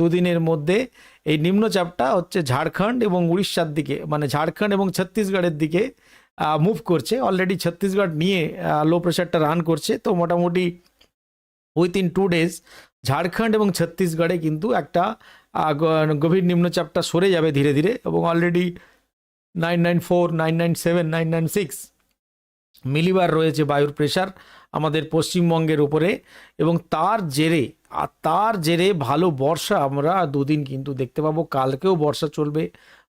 দুদিনের মধ্যে এই নিম্নচাপটা হচ্ছে ঝাড়খণ্ড এবং উড়িষ্যার দিকে মানে ঝাড়খণ্ড এবং ছত্তিশগড়ের দিকে মুভ করছে। অলরেডি ছত্তিশগড় নিয়ে লো প্রেশারটা রান করছে। তো মোটামুটি উইথিন টু ডেজ ঝাড়খণ্ড এবং ছত্তিশগড়ে কিন্তু একটা গভীর নিম্নচাপটা সরে যাবে ধীরে ধীরে এবং already nine nine four nine nine seven nine nine six millibar রয়েছে বায়ুর প্রেশার আমাদের পশ্চিমবঙ্গের উপরে এবং তার জেরে আর তার জেরে ভালো বর্ষা আমরা দুদিন কিন্তু দেখতে পাবো। কালকেও বর্ষা চলবে,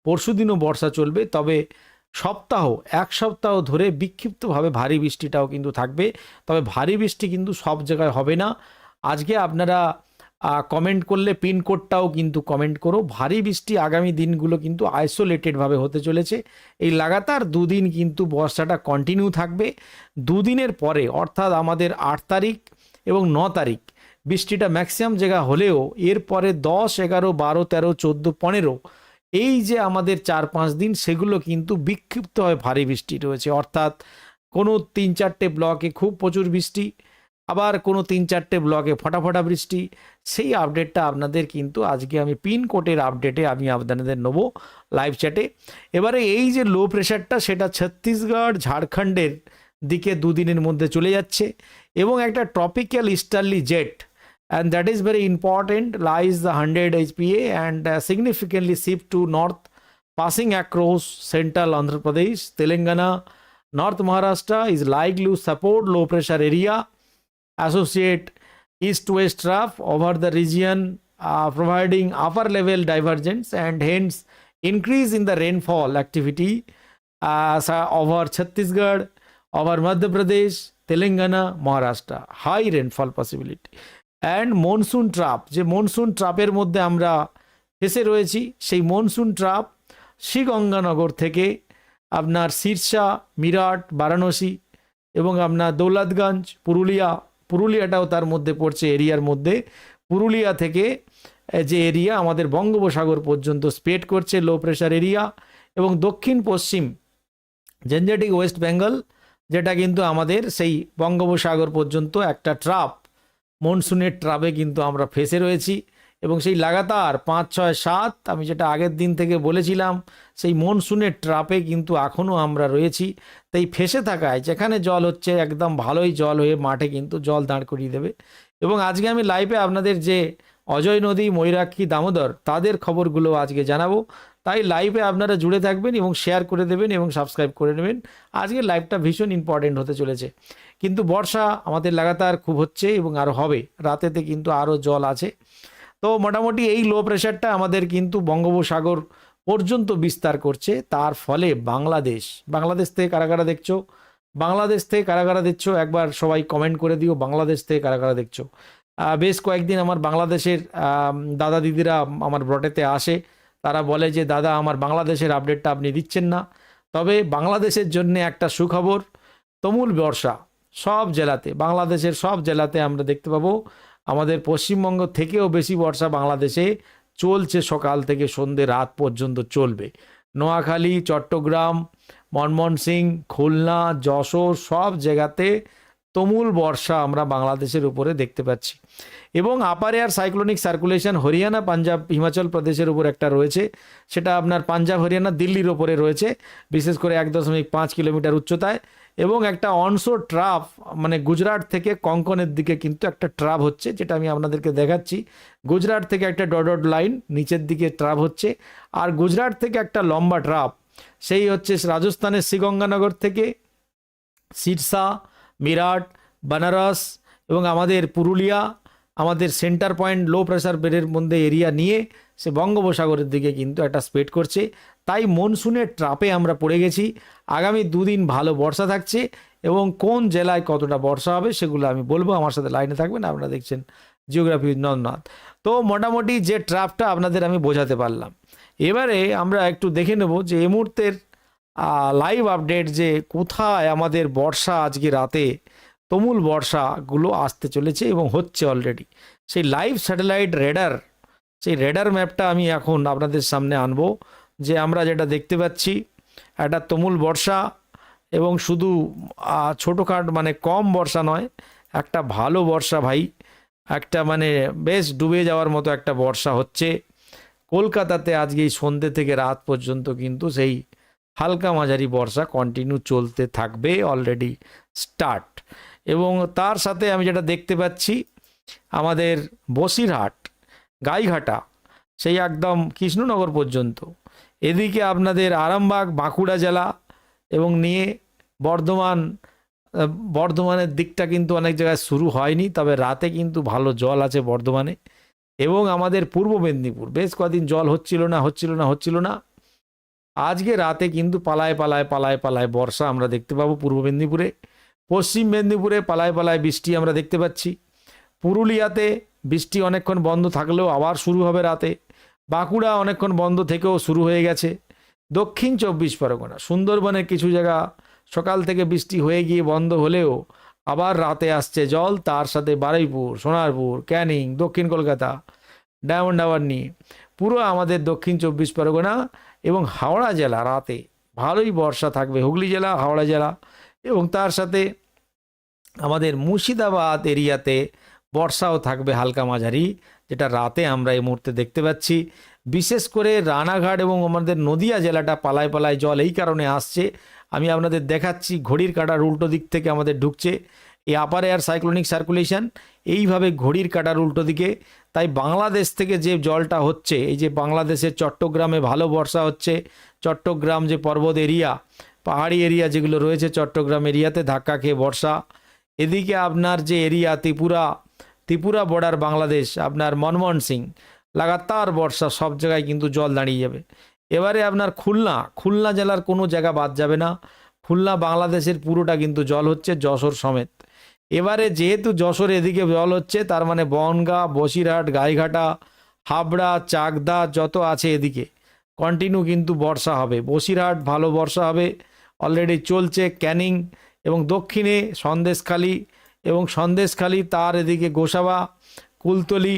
পরশুদিনও বর্ষা চলবে, তবে সপ্তাহ, এক সপ্তাহ ধরে বিক্ষিপ্তভাবে ভারী বৃষ্টিটাও কিন্তু থাকবে। তবে ভারী বৃষ্টি কিন্তু সব জায়গায় হবে না। আজকে আপনারা কমেন্ট করলে পিনকোডটাও কিন্তু কমেন্ট করো। ভারী বৃষ্টি আগামী দিনগুলো কিন্তু আইসোলেটেডভাবে হতে চলেছে। এই লাগাতার দুদিন কিন্তু বর্ষাটা কন্টিনিউ থাকবে। দুদিনের পরে, অর্থাৎ আমাদের আট তারিখ এবং ন তারিখ বৃষ্টিটা ম্যাক্সিমাম জায়গা হলেও এরপরে দশ, এগারো, বারো, তেরো, চোদ্দ, পনেরো, এই যে আমাদের চার, পাঁচ দিন, সেগুলো কিন্তু বিক্ষিপ্ত হয় ভারী বৃষ্টি রয়েছে। অর্থাৎ কোনো তিন, চারটে ব্লকে খুব প্রচুর বৃষ্টি, আবার কোনো তিন, চারটে ব্লকে ফটাফটা বৃষ্টি। সেই আপডেটটা আপনাদের কিন্তু আজকে আমি পিন কোডের আপডেটে আমি আপনাদের নেব লাইভ চ্যাটে এবারে এই যে লো প্রেশারটা সেটা ছত্তিশগড়, ঝাড়খণ্ডের দিকে দুদিনের মধ্যে চলে যাচ্ছে এবং একটা tropical easterly jet and that is very important. Lies the 100 HPA and uh, significantly shift to north. Passing across central Andhra Pradesh Telangana North Maharashtra is likely to support low pressure area. Associate east west trough over the region uh, providing upper level divergence and hence increase in the rainfall activity. Uh, over Chhattisgarh over Madhya Pradesh Telangana Maharashtra. High rainfall possibility and monsoon trough যে monsoon ট্রাপের মধ্যে আমরা ফেসে রয়েছি, সেই monsoon trap Sri Ganganagar থেকে আপনার সিরসা, মিরাট, বারাণসী এবং আপনার দৌলতগঞ্জ, পুরুলিয়া, পুরুলিয়াটাও তার মধ্যে পড়ছে এরিয়ার মধ্যে। পুরুলিয়া থেকে যে এরিয়া আমাদের বঙ্গোপসাগর পর্যন্ত স্প্রেড করছে লো প্রেশার এরিয়া এবং দক্ষিণ পশ্চিম জেনজেটিক ওয়েস্ট বেঙ্গল, যেটা কিন্তু আমাদের সেই বঙ্গোপসাগর পর্যন্ত একটা ট্রাপ মনসুনের ট্রাপে কিন্তু আমরা ফেসে রয়েছি এবং সেই লাগাতার পাঁচ, ছয়, সাত, আমি যেটা আগের দিন থেকে বলেছিলাম, সেই মনসুনের ট্রাপে কিন্তু এখনও আমরা রয়েছি। তাই ফেসে থাকায় যেখানে জল হচ্ছে একদম ভালোই জল হয়ে মাঠে কিন্তু জল দাঁড় করিয়ে দেবে। এবং আজকে আমি লাইভে আপনাদের যে অজয় নদী, ময়ূরাক্ষী, দামোদর, তাদের খবরগুলো আজকে জানাব। তাই লাইভে আপনারা জুড়ে থাকবেন এবং শেয়ার করে দেবেন এবং সাবস্ক্রাইব করে নেবেন। আজকের লাইভটা ভীষণ ইম্পর্টেন্ট হতে চলেছে। কিন্তু বর্ষা আমাদের লাগাতার খুব হচ্ছে এবং আরও হবে। রাতেতে কিন্তু আরও জল আছে। তো মোটামুটি এই লো প্রেশারটা আমাদের কিন্তু বঙ্গোপসাগর পর্যন্ত বিস্তার করছে। তার ফলে বাংলাদেশ বাংলাদেশ থেকে কারা কারা দেখছ? বাংলাদেশ থেকে কারা কারা দেখছ? একবার সবাই কমেন্ট করে দিও, বাংলাদেশ থেকে কারা কারা দেখছ। বেশ কয়েকদিন আমার বাংলাদেশের দাদা দিদিরা আমার ব্রটেতে আসে। তারা বলে যে, দাদা, আমার বাংলাদেশের আপডেটটা আপনি দিচ্ছেন না। তবে বাংলাদেশের জন্য একটা সুখবর, তুমুল বর্ষা, সব জেলাতে, বাংলাদেশের সব জেলাতে আমরা দেখতে পাবো, আমাদের পশ্চিমবঙ্গ থেকেও বেশি বর্ষা বাংলাদেশে চলছে সকাল থেকে সন্ধে রাত পর্যন্ত চলবে। নোয়াখালী, চট্টগ্রাম ময়মনসিং খুলনা, যশোর সব জায়গাতে তুমুল বর্ষা আমরা বাংলাদেশের উপরে দেখতে পাচ্ছি। এবং upper air cyclonic circulation Haryana, Punjab, Himachal প্রদেশের উপর একটা রয়েছে। সেটা আপনার পাঞ্জাব, হরিয়ানা, দিল্লির ওপরে রয়েছে, বিশেষ করে এক দশমিক পাঁচ কিলোমিটার উচ্চতায়। এবং একটা অনসো ট্রাফ মানে গুজরাট থেকে কঙ্কনের দিকে কিন্তু একটা ট্রাপ হচ্ছে, যেটা আমি আপনাদেরকে দেখাচ্ছি। গুজরাট থেকে একটা ডট লাইন নিচের দিকে ট্রাপ হচ্ছে, আর গুজরাট থেকে একটা লম্বা ট্রাপ সেই হচ্ছে রাজস্থানের শ্রীগঙ্গানগর থেকে, সিরসা মিরাট বানারস এবং আমাদের পুরুলিয়া, আমাদের সেন্টার পয়েন্ট লো প্রেশার বেডের মধ্যে এরিয়া নিয়ে সে বঙ্গোপসাগরের দিকে কিন্তু একটা স্প্রেড করছে। তাই মনসুনের ট্রাপে আমরা পড়ে গেছি। আগামী দুদিন ভালো বর্ষা থাকছে এবং কোন জেলায় কতটা বর্ষা হবে সেগুলো আমি বলব। আমার সাথে লাইনে থাকবেন, আপনারা দেখছেন জিওগ্রাফি নন্দনাথ। তো মোটামুটি যে ট্রাপটা আপনাদের আমি বোঝাতে পারলাম। এবারে আমরা একটু দেখে নেব যে এই মুহূর্তের লাইভ আপডেট যে কোথায় আমাদের বর্ষা আজকে রাতে, তুমুল বর্ষাগুলো আসতে চলেছে এবং হচ্ছে অলরেডি সেই লাইভ স্যাটেলাইট রেডার সেই রেডার ম্যাপটা আমি এখন আপনাদের সামনে আনব, যে আমরা যেটা দেখতে পাচ্ছি, একটা তুমুল বর্ষা এবং শুধু ছোটোখাট মানে কম বর্ষা নয়, একটা ভালো বর্ষা ভাই, একটা মানে বেশ ডুবে যাওয়ার মতো একটা বর্ষা হচ্ছে। কলকাতাতে আজকে এই সন্ধ্যে থেকে রাত পর্যন্ত কিন্তু সেই হালকা মাঝারি বর্ষা কন্টিনিউ চলতে থাকবে অলরেডি স্টার্ট এবং তার সাথে আমি যেটা দেখতে পাচ্ছি, আমাদের বসিরহাট, গাইঘাটা, সেই একদম কৃষ্ণনগর পর্যন্ত। এদিকে আপনাদের আরামবাগ, বাঁকুড়া জেলা এবং নিয়ে বর্ধমান বর্ধমানের দিকটা কিন্তু অনেক জায়গায় শুরু হয়নি, তবে রাতে কিন্তু ভালো জল আছে বর্ধমানে। এবং আমাদের পূর্ব মেদিনীপুর, বেশ কদিন জল হচ্ছিল না হচ্ছিল না হচ্ছিল না। আজকে রাতে কিন্তু পালায় পালায় পালায় পালায় বর্ষা আমরা দেখতে পাবো পূর্ব মেদিনীপুরে। পশ্চিম মেদিনীপুরে পালায় পালায় বৃষ্টি আমরা দেখতে পাচ্ছি। পুরুলিয়াতে বৃষ্টি অনেকক্ষণ বন্ধ থাকলেও আবার শুরু হবে রাতে। বাঁকুড়া অনেকক্ষণ বন্ধ থেকেও শুরু হয়ে গেছে। দক্ষিণ চব্বিশ পরগনা, সুন্দরবনের কিছু জায়গা সকাল থেকে বৃষ্টি হয়ে গিয়ে বন্ধ হলেও আবার রাতে আসছে জল, তার সাথে বারুইপুর, সোনারপুর, ক্যানিং, দক্ষিণ কলকাতা, ডায়মন্ড হাওয়ার নিয়ে। পুরো আমাদের দক্ষিণ চব্বিশ পরগনা এবং হাওড়া জেলা রাতে ভালোই বর্ষা থাকবে। হুগলি জেলা, হাওড়া জেলা এবং তার সাথে আমাদের মুর্শিদাবাদ এরিয়াতে বর্ষাও থাকবে হালকা মাঝারি, যেটা রাতে আমরা এই মুহূর্তে দেখতে পাচ্ছি। বিশেষ করে রানাঘাট এবং আমাদের নদিয়া জেলাটা পালায় পালায় জল এই কারণে আসছে। আমি আপনাদের দেখাচ্ছি, ঘড়ির কাঁটার উল্টো দিক থেকে আমাদের ঢুকছে। এই আপার এয়ার সাইক্লোনিক সার্কুলেশন এইভাবে ঘড়ির কাঁটার উল্টো দিকে তাই বাংলাদেশ থেকে যে জলটা হচ্ছে, এই যে বাংলাদেশের চট্টগ্রামে ভালো বর্ষা হচ্ছে, চট্টগ্রাম যে পর্বত এরিয়া, পাহাড়ি এরিয়া যেগুলো রয়েছে চট্টগ্রাম এরিয়াতে ধাক্কা খেয়ে বর্ষা। এদিকে আপনার যে এরিয়া ত্রিপুরা ত্রিপুরা বর্ডার বাংলাদেশ, আপনার মনমোহন সিং, লাগাতার বর্ষা, সব জায়গায় কিন্তু জল দাঁড়িয়ে যাবে। এবারে আপনার খুলনা খুলনা জেলার কোনো জায়গা বাদ যাবে না। খুলনা বাংলাদেশের পুরোটা কিন্তু জল হচ্ছে যশোর সমেত। এবারে যেহেতু যশোর এদিকে জল হচ্ছে, তার মানে বনগা, বসিরহাট, গাইঘাটা, হাবড়া, চাকদা যত আছে এদিকে। কন্টিনিউ কিন্তু বর্ষা হবে। বসিরহাট ভালো বর্ষা হবে। অলরেডি চলছে ক্যানিং এবং দক্ষিণে সন্দেশখালি এবং সন্দেশখালি তার এদিকে গোসাবা, কুলতলি,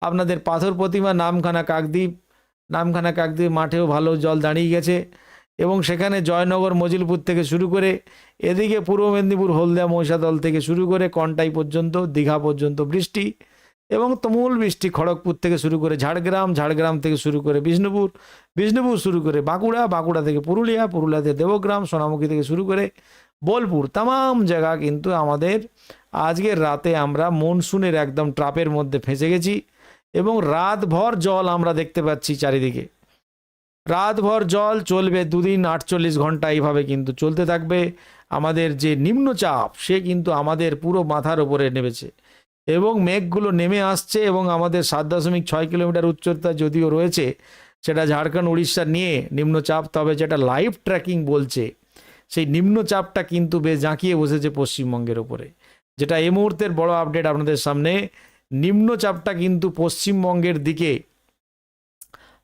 আপনাদের পাথর প্রতিমা, নামখানা কাকদ্বীপ। নামখানা কাকদ্বীপ মাঠেও ভালো জল দাঁড়িয়ে গেছে। এবং সেখানে জয়নগর, মজিলপুর থেকে শুরু করে এদিকে পূর্ব মেদিনীপুর, হলদিয়া, মহিষাদল থেকে শুরু করে কন্টাই পর্যন্ত, দীঘা পর্যন্ত বৃষ্টি এবং তুমুল বৃষ্টি খড়গপুর থেকে শুরু করে ঝাড়গ্রাম ঝাড়গ্রাম থেকে শুরু করে বিষ্ণুপুর বিষ্ণুপুর শুরু করে বাঁকুড়া বাঁকুড়া থেকে পুরুলিয়া পুরুলিয়া থেকে দেবগ্রাম, সোনামুখী থেকে শুরু করে বোলপুর। তাম জায়গা কিন্তু আমাদের আজকের রাতে আমরা মনসুনের একদম ট্রাপের মধ্যে ফেঁসে গেছি এবং রাতভর জল আমরা দেখতে পাচ্ছি চারিদিকে। রাতভর জল চলবে দুদিন আটচল্লিশ ঘণ্টা, এইভাবে কিন্তু চলতে থাকবে। আমাদের যে নিম্নচাপ, সে কিন্তু আমাদের পুরো মাথার ওপরে নেমেছে এবং মেঘগুলো নেমে আসছে এবং আমাদের সাত দশমিক ছয় কিলোমিটার উচ্চতা যদিও রয়েছে, সেটা ঝাড়খণ্ড, উড়িষ্যা নিয়ে নিম্নচাপ, তবে যেটা লাইভ ট্র্যাকিং বলছে, সেই নিম্নচাপটা কিন্তু বেশ জাঁকিয়ে বসেছে পশ্চিমবঙ্গের ওপরে যেটা এই মুহূর্তের বড় আপডেট আপনাদের সামনে, নিম্নচাপটা কিন্তু পশ্চিমবঙ্গের দিকে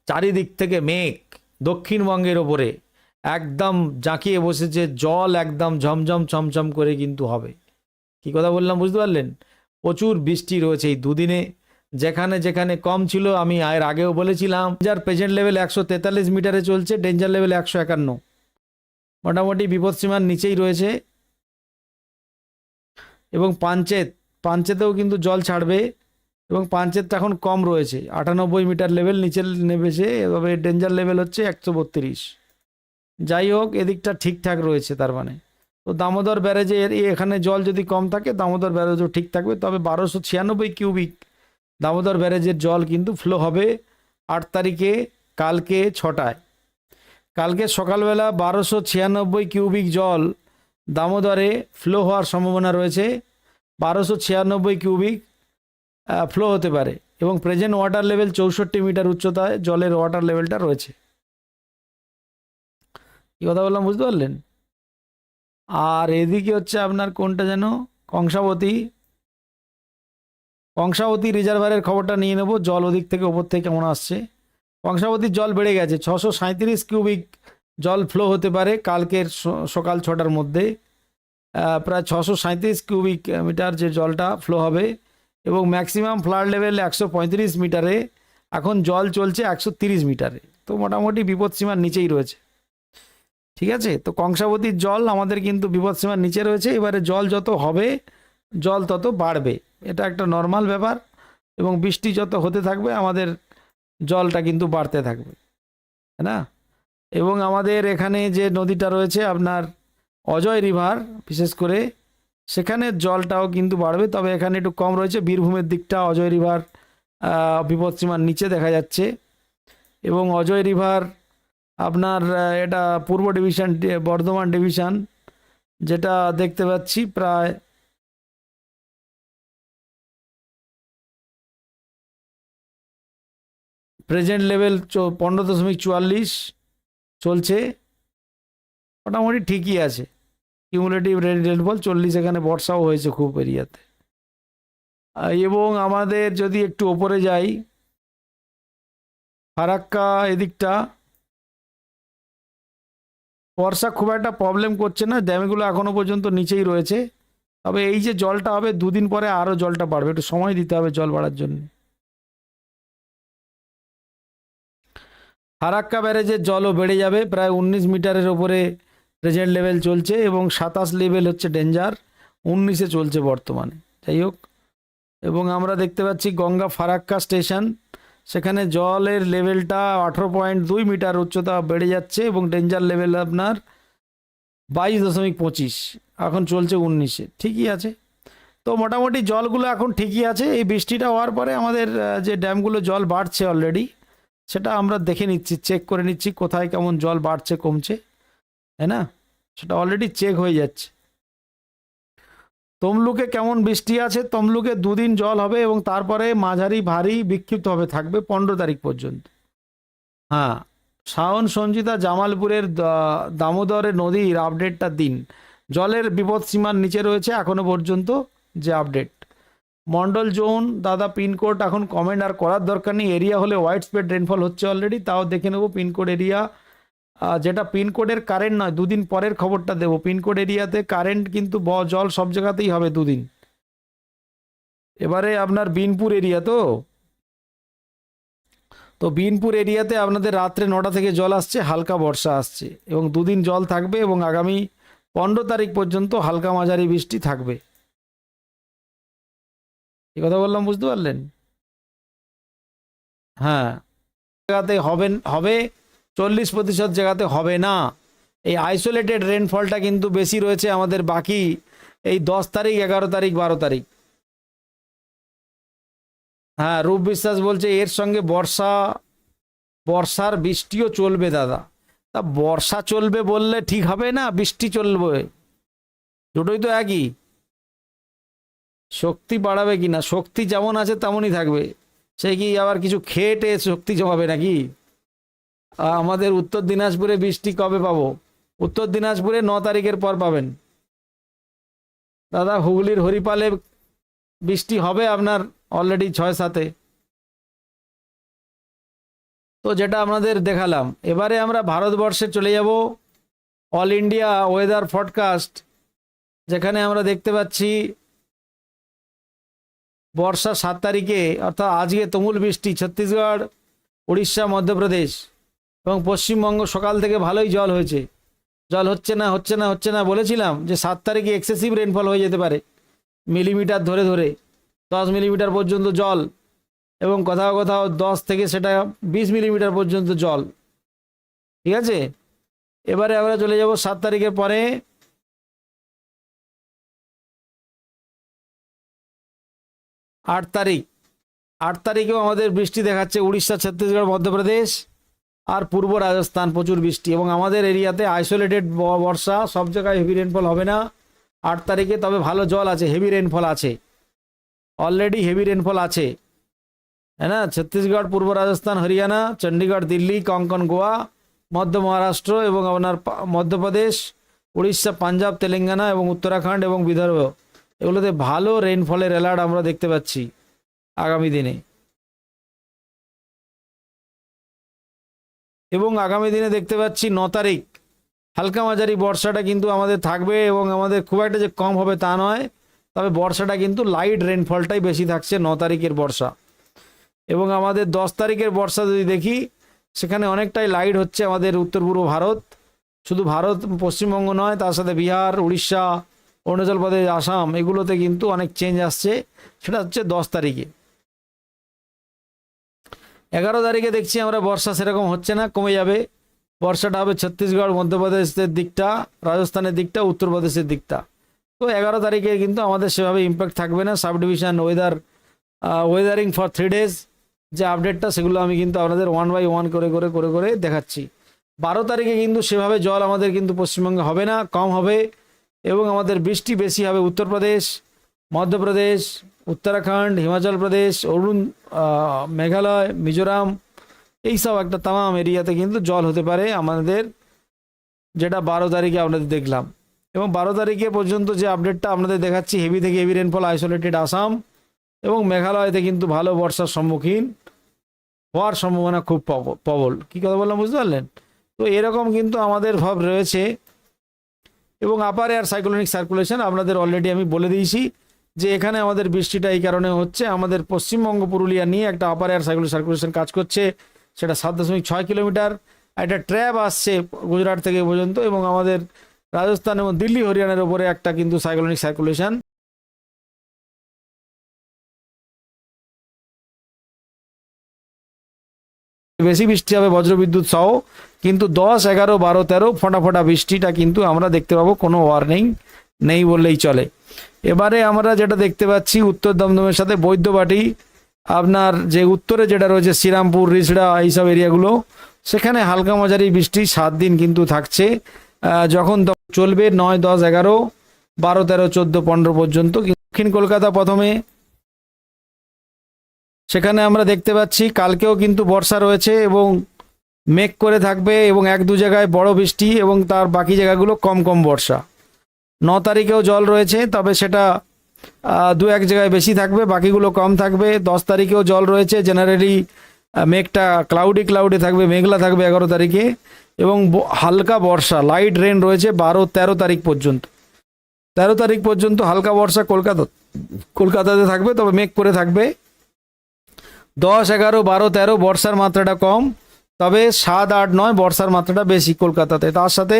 চারিদিক থেকে মেঘ দক্ষিণবঙ্গের ওপরে একদম জাঁকিয়ে বসেছে, জল একদম ঝমঝম ছমছম করে কিন্তু হবে। কি কথা বললাম, বুঝতে পারলেন? প্রচুর বৃষ্টি রয়েছে এই দুদিনে। যেখানে যেখানে কম ছিল, আমি এর আগেও বলেছিলাম, যার প্রেজেন্ট লেভেল একশো তেতাল্লিশ মিটারে চলছে ডেঞ্জার লেভেল একশো একান্ন। মোটামুটি বিপদসীমার নিচেই রয়েছে। এবং পাঞ্চেত, পাঞ্চেতেও কিন্তু জল ছাড়বে। এবং পাঞ্চেতটা এখন কম রয়েছে। আটানব্বই মিটার লেভেল নিচে নেমেছে তবে ডেঞ্জার লেভেল হচ্ছে একশো বত্রিশ। যাই হোক, এদিকটা ঠিকঠাক রয়েছে তার মানে। তো দামোদর ব্যারেজে এখানে জল যদি কম থাকে, দামোদর ব্যারেজও ঠিক থাকবে। তবে বারোশো ছিয়ানব্বই কিউবিক দামোদর ব্যারেজের জল কিন্তু ফ্লো হবে আট তারিখে কালকে ছটায়। কালকে সকালবেলা বারোশো ছিয়ানব্বই কিউবিক জল দামোদরে ফ্লো হওয়ার সম্ভাবনা রয়েছে। বারোশো ছিয়ানব্বই কিউবিক ফ্লো হতে পারে এবং প্রেজেন্ট ওয়াটার লেভেল চৌষট্টি মিটার উচ্চতায় জলের ওয়াটার লেভেলটা রয়েছে। কি কথা বললাম বুঝতে পারলেন? আর এদিকে হচ্ছে আপনার কোনটা যেন? কংসাবতী। কংসাবতী রিজার্ভারের খবরটা নিয়ে নেব, জল ওদিক থেকে ওপর থেকে কেমন আসছে। কংসাবতীর জল বেড়ে গেছে, ছশো সাঁত্রিশ কিউবিক জল ফ্লো হতে পারে কালকের সকাল ছটার মধ্যে। প্রায় ছশো সাঁত্রিশ কিউবিক মিটার যে জলটা ফ্লো হবে এবং ম্যাক্সিমাম ফ্লাড লেভেল একশো পঁয়ত্রিশ মিটারে, এখন জল চলছে একশো তিরিশ মিটারে। তো মোটামুটি বিপদসীমার নিচেই রয়েছে। ঠিক আছে? তো কংসাবতীর জল আমাদের কিন্তু বিপদসীমার নিচে রয়েছে। এবারে জল যত হবে, জল তত বাড়বে। এটা একটা নর্মাল ব্যাপার এবং বৃষ্টি যত হতে থাকবে, আমাদের জলটা কিন্তু বাড়তে থাকবে। না? এবং আমাদের এখানে যে নদীটা রয়েছে, আপনার অজয় রিভার, বিশেষ করে সেখানে জলটাও কিন্তু বাড়বে, তবে এখানে একটু কম রয়েছে। বীরভূমের দিকটা অজয় রিভার বিপদসীমার নিচে দেখা যাচ্ছে। এবং অজয় রিভার আপনার এটা পূর্ব ডিভিশন, বর্ধমান ডিভিশন, যেটা দেখতে পাচ্ছি প্রায় প্রেজেন্ট লেভেল পনেরো দশমিক চুয়াল্লিশ চলছে। মোটামুটি ঠিকই আছে। কিউমুলেটিভ রেনফল চল্লিশ এখানে বর্ষাও হয়েছে খুব এরিয়াতে। এবং আমাদের যদি একটু ওপরে যাই, ফারাক্কা এদিকটা, বর্ষা খুব একটা প্রবলেম করছে না, ড্যামগুলো এখনও পর্যন্ত নিচেই রয়েছে। তবে এই যে জলটা হবে, দুদিন পরে আরও জলটা বাড়বে, একটু সময় দিতে হবে জল বাড়ার জন্য। ফারাক্কা ব্যারেজের জলও বেড়ে যাবে, প্রায় উনিশ মিটারের ওপরে প্রেজেন্ট লেভেল চলছে এবং সাতাশ লেভেল হচ্ছে ডেঞ্জার, উনিশে চলছে বর্তমানে। যাই হোক, এবং আমরা দেখতে পাচ্ছি গঙ্গা ফারাক্কা স্টেশন, সেখানে জলের লেভেলটা আঠেরো পয়েন্ট দুই মিটার উচ্চতা বেড়ে যাচ্ছে এবং ডেঞ্জার লেভেল আপনার বাইশ দশমিক পঁচিশ, এখন চলছে উনিশে, ঠিকই আছে। তো মোটামুটি জলগুলো এখন ঠিকই আছে, এই বৃষ্টিটা হওয়ার পরে আমাদের যে ড্যামগুলো জল বাড়ছে অলরেডি, সেটা আমরা দেখে নিচ্ছি, চেক করে নিচ্ছি কোথায় কেমন জল বাড়ছে, কমছে। তাই না? সেটা অলরেডি চেক হয়ে যাচ্ছে। তমলুকে কেমন বৃষ্টি আছে? তমলুকে দুদিন জল হবে এবং তারপরে মাঝারি ভারী বিক্ষিপ্তভাবে থাকবে পনেরো তারিখ পর্যন্ত। হ্যাঁ শাওন, সঞ্জিতা, জামালপুরের দা- দামোদরের নদীর আপডেটটা দিন। জলের বিপদ সীমার নিচে রয়েছে এখনও পর্যন্ত যে আপডেট। মন্ডল জোন, দাদা, পিনকোড এখন কমেন্ট আর করার দরকার নেই। এরিয়া হলে হোয়াইট স্প্রেড রেনফল হচ্ছে অলরেডি তাও দেখে নেব পিনকোড এরিয়া যেটা পিনকোডের কারেন্ট নয়, দুদিন পরের খবরটা দেবো। পিনকোড এরিয়াতে কারেন্ট কিন্তু ব- জল সব জায়গাতেই হবে দুদিন। এবারে আপনার বিনপুর এরিয়া তো? তো বিনপুর এরিয়াতে আপনাদের রাত্রে নটা থেকে জল আসছে, হালকা বর্ষা আসছে এবং দুদিন জল থাকবে এবং আগামী পনেরো তারিখ পর্যন্ত হালকা মাঝারি বৃষ্টি থাকবে। এই কথা বললাম, বুঝতে পারলেন? হ্যাঁ। জায়গাতে হবে হবে চল্লিশ প্রতিশত জায়গাতে হবে না। এই আইসোলেটেড রেনফলটা কিন্তু বেশি রয়েছে আমাদের বাকি এই দশ তারিখ, এগারো তারিখ, বারো তারিখ। হ্যাঁ রূপ বিশ্বাস বলছে এর সঙ্গে বর্ষা, বর্ষার বৃষ্টিও চলবে দাদা। তা বর্ষা চলবে বললে ঠিক হবে না, বৃষ্টি চলবে? দুটোই তো একই। শক্তি বাড়াবে কি না শক্তি যেমন আছে তেমনই থাকবে। সে কি আবার কিছু খেয়ে শক্তি জমাবে নাকি? আমাদের উত্তর দিনাজপুরে বৃষ্টি কবে পাবো? উত্তর দিনাজপুরে ন তারিখের পর পাবেন। দাদা, হুগলির হরিপালে বৃষ্টি হবে আপনার অলরেডি ছয় সাতে। তো যেটা আপনাদের দেখালাম, এবারে আমরা ভারতবর্ষে চলে যাব অল ইন্ডিয়া ওয়েদার ফরকাস্ট যেখানে আমরা দেখতে পাচ্ছি বর্ষা সাত তারিখে, অর্থাৎ আজকে তুমুল বৃষ্টি, ছত্তিশগড়, উড়িষ্যা, মধ্যপ্রদেশ। এবং পশ্চিমবঙ্গ সকাল থেকে ভালোই জল হয়েছে। জল হচ্ছে না হচ্ছে না হচ্ছে না বলেছিলাম যে সাত তারিখে এক্সেসিভ রেনফল হয়ে যেতে পারে। মিলিমিটার ধরে ধরে, দশ মিলিমিটার পর্যন্ত জল এবং কোথাও কোথাও দশ থেকে সেটা বিশ মিলিমিটার পর্যন্ত জল। ঠিক আছে? এবারে আমরা চলে যাব সাত তারিখের পরে। আট তারিখ। আট তারিখেও আমাদের বৃষ্টি দেখাচ্ছে উড়িষ্যা, ছত্তিশগড়, মধ্যপ্রদেশ। আর পূর্ব রাজস্থান প্রচুর বৃষ্টি এবং আমাদের এরিয়াতে আইসোলেটেড বর্ষা সব জায়গায় হেভি রেনফল হবে না। আট তারিখে তবে ভালো জল আছে হেভি রেনফল আছে। অলরেডি হেভি রেনফল আছে। है ना ছত্তিশগড়, পূর্ব রাজস্থান, হরিয়ানা চণ্ডীগড় দিল্লি, কঙ্কন, গোয়া, মধ্য মহারাষ্ট্র এবং আপনার মধ্যপ্রদেশ, উড়িষ্যা, পাঞ্জাব, তেলেঙ্গানা এবং উত্তরাখণ্ড এবং বিদর্ভ। এগুলোতে ভালো রেনফলের অ্যালার্ট আমরা দেখতে পাচ্ছি আগামী দিনে। এবং আগামী দিনে দেখতে পাচ্ছি ন তারিখ। হালকা মাঝারি বর্ষাটা কিন্তু আমাদের থাকবে এবং আমাদের খুব একটা যে কম হবে তা নয়। তবে বর্ষাটা কিন্তু লাইট রেনফলটাই বেশি থাকছে ন তারিখের বর্ষা। এবং আমাদের দশ তারিখের বর্ষা যদি দেখি, সেখানে অনেকটাই লাইট হচ্ছে আমাদের উত্তর পূর্ব ভারত। শুধু ভারত, পশ্চিমবঙ্গ নয়, তার সাথে বিহার, উড়িষ্যা, অরুণাচল প্রদেশ, আসাম, এগুলোতে কিন্তু অনেক চেঞ্জ আসছে। সেটা হচ্ছে দশ তারিখে। এগারো তারিখে দেখছি আমরা বর্ষা সেরকম হচ্ছে না, কমে যাবে। বর্ষাটা হবে ছত্তিশগড়, মধ্যপ্রদেশের দিকটা, রাজস্থানের দিকটা, উত্তরপ্রদেশের দিকটা। তো এগারো তারিখে কিন্তু আমাদের সেভাবে ইম্প্যাক্ট থাকবে না। Sub division weather weathering for three days যে আপডেটটা সেগুলো আমি কিন্তু আপনাদের ওয়ান বাই ওয়ান করে করে করে করে দেখাচ্ছি। বারো তারিখে কিন্তু সেভাবে জল আমাদের কিন্তু পশ্চিমবঙ্গে হবে না, কম হবে। এবং আমাদের বৃষ্টি বেশি হবে উত্তরপ্রদেশ, মধ্যপ্রদেশ উত্তরাখণ্ড, হিমাচল প্রদেশ, অরুণ মেঘালয়, মিজোরাম এইসব একটা তামাম এরিয়াতে কিন্তু জল হতে পারে আমাদের, যেটা বারো তারিখে আপনাদের দেখলাম। এবং বারো তারিখে পর্যন্ত যে আপডেটটা আপনাদের দেখাচ্ছি হেভি থেকে হেভি রেনফল আইসোলেটেড আসাম এবং মেঘালয়তে কিন্তু ভালো বর্ষার সম্মুখীন হওয়ার সম্ভাবনা খুব প্রব- প্রবল। কী কথা বললাম বুঝতে পারলেন? তো এরকম কিন্তু আমাদের ভাব রয়েছে এবং আপার এয়ার সাইক্লোনিক সার্কুলেশন আপনাদের অলরেডি আমি বলে দিয়েছি। যে এখানে আমাদের বৃষ্টিটা এই কারণে হচ্ছে, আমাদের পশ্চিমবঙ্গ পুরুলিয়া নিয়ে একটা আপার এয়ার সাইক্লোনিক সার্কুলেশন কাজ করছে, সেটা সাত দশমিক ছয় কিলোমিটার, একটা ট্র্যাপ আসছে গুজরাট থেকে পর্যন্ত এবং আমাদের রাজস্থান এবং দিল্লি, হরিয়ানার উপরে একটা কিন্তু সাইক্লোনিক সার্কুলেশন বেশি বৃষ্টি হবে বজ্রবিদ্যুৎ সহ, কিন্তু দশ, এগারো, বারো, তেরো ফোঁটা ফোঁটা বৃষ্টিটা কিন্তু আমরা দেখতে পাবো, কোনো ওয়ার্নিং নেই বললেই চলে। এবারে আমরা যেটা দেখতে পাচ্ছি, উত্তর দমদমের সাথে বৈদ্যবাটি। আপনার যে উত্তরে যেটা রয়েছে, শ্রীরামপুর, রিসড়া, এইসব এরিয়াগুলো, সেখানে হালকা মাঝারি বৃষ্টি সাত দিন কিন্তু থাকছে। যখন চলবে নয়, দশ, এগারো, বারো, তেরো, চোদ্দ, পনেরো পর্যন্ত দক্ষিণ কলকাতা প্রথমে। সেখানে আমরা দেখতে পাচ্ছি, কালকেও কিন্তু বর্ষা রয়েছে এবং মেঘ করে থাকবে এবং এক দু জায়গায় বড় বৃষ্টি এবং তার বাকি জায়গাগুলো কম কম বর্ষা। ন তারিখেও জল রয়েছে, তবে সেটা দু এক জায়গায় বেশি থাকবে, বাকিগুলো কম থাকবে। দশ তারিখেও জল রয়েছে জেনারেলি মেঘটা ক্লাউডি ক্লাউডি থাকবে, মেঘলা থাকবে এগারো তারিখে। এবং হালকা বর্ষা লাইট রেন রয়েছে বারো, তেরো তারিখ পর্যন্ত। তেরো তারিখ পর্যন্ত হালকা বর্ষা কলকাতা, কলকাতাতে থাকবে, তবে মেঘ করে থাকবে। দশ, এগারো, বারো, তেরো, বর্ষার মাত্রাটা কম। তবে সাত আট নয়, বর্ষার মাত্রাটা বেশি কলকাতাতে। তার সাথে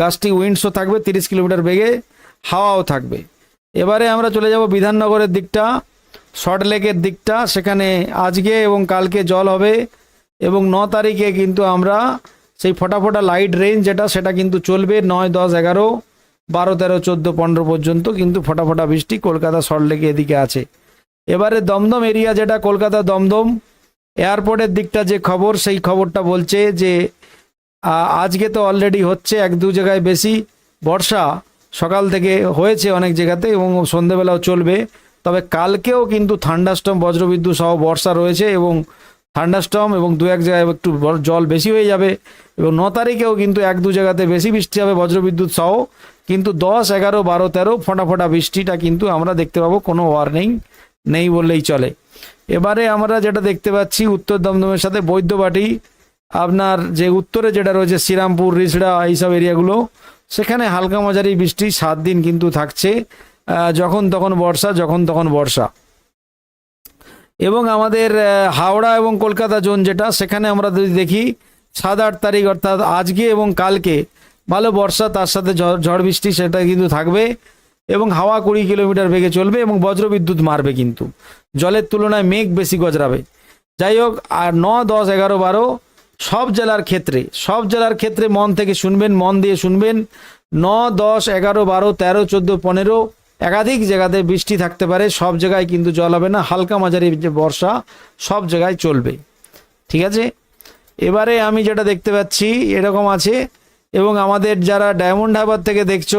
গাছটি উইন্ডসও থাকবে, তিরিশ কিলোমিটার বেগে হাওয়াও থাকবে। এবারে আমরা চলে যাব বিধাননগরের দিকটা শর্ট লেকের দিকটা। সেখানে আজকে এবং কালকে জল হবে এবং ন তারিখে কিন্তু আমরা সেই ফোটা ফোটা লাইট রেঞ্জ যেটা, সেটা কিন্তু চলবে নয়, দশ, এগারো, বারো, তেরো, চোদ্দ, পনেরো পর্যন্ত কিন্তু ফোটা ফোটা বৃষ্টি কলকাতা শর্ট লেকে এদিকে আছে। এবারে দমদম এরিয়া যেটা, কলকাতা দমদম এয়ারপোর্টের দিকটা যে খবর, সেই খবরটা বলছে যে আজকে তো অলরেডি হচ্ছে এক দু জায়গায় বেশি বর্ষা। সকাল থেকে হয়েছে অনেক জায়গাতে এবং সন্ধেবেলাও চলবে। তবে কালকেও কিন্তু থান্ডাস্টম বজ্রবিদ্যুৎ সহ বর্ষা রয়েছে এবং থান্ডাস্টম এবং দু এক জায়গায় একটু জল বেশি হয়ে যাবে। এবং ন তারিখেও কিন্তু এক দু জায়গাতে বেশি বৃষ্টি হবে বজ্রবিদ্যুৎ সহ। কিন্তু দশ, এগারো, বারো, তেরো ফোঁটা ফোঁটা বৃষ্টিটা কিন্তু আমরা দেখতে পাবো, কোনো ওয়ার্নিং নেই বললেই চলে। এবারে আমরা যেটা দেখতে পাচ্ছি, উত্তর দমদমের সাথে বৈদ্যবাটি আপনার যে উত্তরে যেটা রয়েছে, শ্রীরামপুর, রিসড়া, এইসব এরিয়াগুলো, সেখানে হালকা মাঝারি বৃষ্টি সাত দিন কিন্তু থাকছে। যখন তখন বর্ষা, যখন তখন বর্ষা। এবং আমাদের হাওড়া এবং কলকাতা জোন যেটা, সেখানে আমরা যদি দেখি, সাত আট তারিখ অর্থাৎ আজকে এবং কালকে, ভালো বর্ষা, তার সাথে ঝড় বৃষ্টি সেটা কিন্তু থাকবে। এবং হাওয়া কুড়ি কিলোমিটার বেগে চলবে এবং বজ্রবিদ্যুৎ মারবে কিন্তু। জলের তুলনায় মেঘ বেশি গজরাবে। যাই হোক, আর ন, দশ, এগারো, বারো, সব জেলার ক্ষেত্রে, সব জেলার ক্ষেত্রে মন থেকে শুনবেন, মন দিয়ে শুনবেন। ন, দশ, এগারো, বারো, তেরো, চোদ্দ, পনেরো, একাধিক জায়গাতে বৃষ্টি থাকতে পারে, সব জায়গায় কিন্তু জল হবে না, হালকা মাঝারি যে বর্ষা, সব জায়গায় চলবে। ঠিক আছে? এবারে আমি যেটা দেখতে পাচ্ছি, এরকম আছে, এবং আমাদের যারা ডায়মন্ড হারবার থেকে দেখছ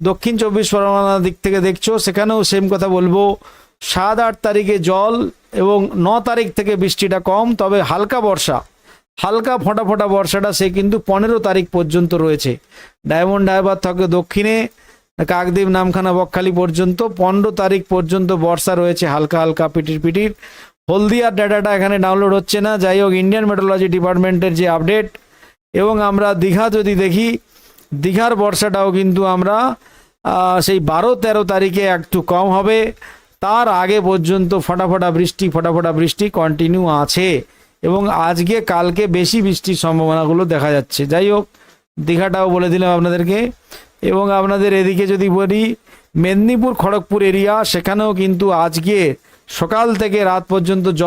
দক্ষিণ চব্বিশ পরগনার দিক থেকে দেখছ, সেখানেও সেম কথা বলব। সাত আট তারিখে জল এবং ন তারিখ থেকে বৃষ্টিটা কম, তবে হালকা বর্ষা। হালকা ফোঁটা ফোঁটা বর্ষাটা সে কিন্তু পনেরো তারিখ পর্যন্ত রয়েছে। ডায়মন্ড হারবার থেকে দক্ষিণে, কাকদ্বীপ, নামখানা, বকখালি পর্যন্ত পনেরো তারিখ পর্যন্ত বর্ষা রয়েছে, হালকা হালকা পিটির পিটির। হলদিয়ার ডাটাটা এখানে ডাউনলোড হচ্ছে না। যাই হোক ইন্ডিয়ান মেট্রোলজি ডিপার্টমেন্টের যে আপডেট এবং আমরা দীঘা যদি দেখি দীঘার বর্ষাটাও কিন্তু আমরা সেই বারো তেরো তারিখে একটু কম হবে। তার আগে পর্যন্ত ফটাফটা বৃষ্টি ফটাফটা বৃষ্টি কন্টিনিউ আছে এবং আজকে, কালকে বেশি বৃষ্টির সম্ভাবনাগুলো দেখা যাচ্ছে। যাই হোক, দীঘাটাও বলে দিলাম আপনাদেরকে। এবং আপনাদের এদিকে যদি বলি মেদিনীপুর খড়গপুর এরিয়া সেখানেও কিন্তু আজকে সকাল থেকে রাত পর্যন্ত